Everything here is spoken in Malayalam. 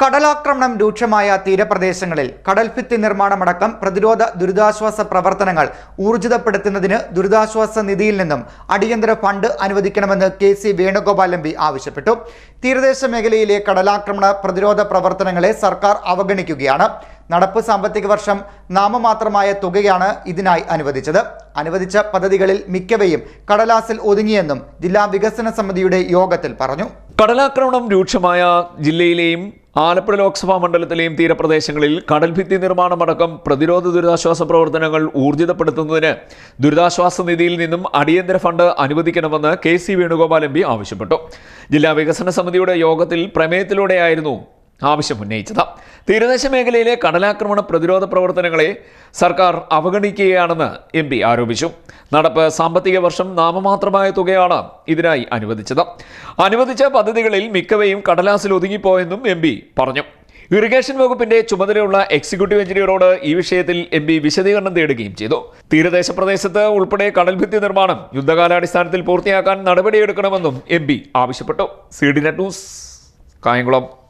കടലാക്രമണം രൂക്ഷമായ തീരപ്രദേശങ്ങളിൽ കടൽഭിത്തി നിർമ്മാണമടക്കം പ്രതിരോധ ദുരിതാശ്വാസ പ്രവർത്തനങ്ങൾ ഊർജിതപ്പെടുത്തുന്നതിന് ദുരിതാശ്വാസ നിധിയിൽ നിന്നും അടിയന്തര ഫണ്ട് അനുവദിക്കണമെന്ന് K C Venugopal M P ആവശ്യപ്പെട്ടു. തീരദേശ മേഖലയിലെ കടലാക്രമണ പ്രതിരോധ പ്രവർത്തനങ്ങളെ സർക്കാർ അവഗണിക്കുകയാണ്. നടപ്പ് സാമ്പത്തിക വർഷം നാമമാത്രമായ തുകയാണ് ഇതിനായി അനുവദിച്ചത്. അനുവദിച്ച പദ്ധതികളിൽ മിക്കവയും കടലാസിൽ ഒതുങ്ങിയെന്നും ജില്ലാ വികസന സമിതിയുടെ യോഗത്തിൽ പറഞ്ഞു. കടലാക്രമണം രൂക്ഷമായ ജില്ലയിലെയും ആലപ്പുഴ ലോക്സഭാ മണ്ഡലത്തിലെയും തീരപ്രദേശങ്ങളിൽ കടൽഭിത്തി നിർമ്മാണമടക്കം പ്രതിരോധ ദുരിതാശ്വാസ പ്രവർത്തനങ്ങൾ ഊർജിതപ്പെടുത്തുന്നതിന് ദുരിതാശ്വാസ നിധിയിൽ നിന്നും അടിയന്തര ഫണ്ട് അനുവദിക്കണമെന്ന് കെ സി വേണുഗോപാൽ എം ആവശ്യപ്പെട്ടു. ജില്ലാ വികസന സമിതിയുടെ യോഗത്തിൽ പ്രമേയത്തിലൂടെയായിരുന്നു ആവശ്യം ഉന്നയിച്ചത്. തീരദേശ മേഖലയിലെ കടലാക്രമണ പ്രതിരോധ പ്രവർത്തനങ്ങളെ സർക്കാർ അവഗണിക്കുകയാണെന്ന് എം പി ആരോപിച്ചു. നടപ്പ് സാമ്പത്തിക വർഷം നാമമാത്രമായ തുകയാണ് ഇതിനായി അനുവദിച്ചത്. അനുവദിച്ച പദ്ധതികളിൽ മിക്കവയും കടലാസിൽ ഒതുങ്ങിപ്പോയെന്നും എം പറഞ്ഞു. ഇറിഗേഷൻ വകുപ്പിന്റെ ചുമതലയുള്ള എക്സിക്യൂട്ടീവ് എഞ്ചിനീയറോട് ഈ വിഷയത്തിൽ എം പി വിശദീകരണം തേടുകയും ചെയ്തു. തീരദേശ പ്രദേശത്ത് ഉൾപ്പെടെ കടൽഭിത്തി നിർമ്മാണം യുദ്ധകാലാടിസ്ഥാനത്തിൽ പൂർത്തിയാക്കാൻ നടപടിയെടുക്കണമെന്നും എം പി ആവശ്യപ്പെട്ടു. C D net news Kayamkulam.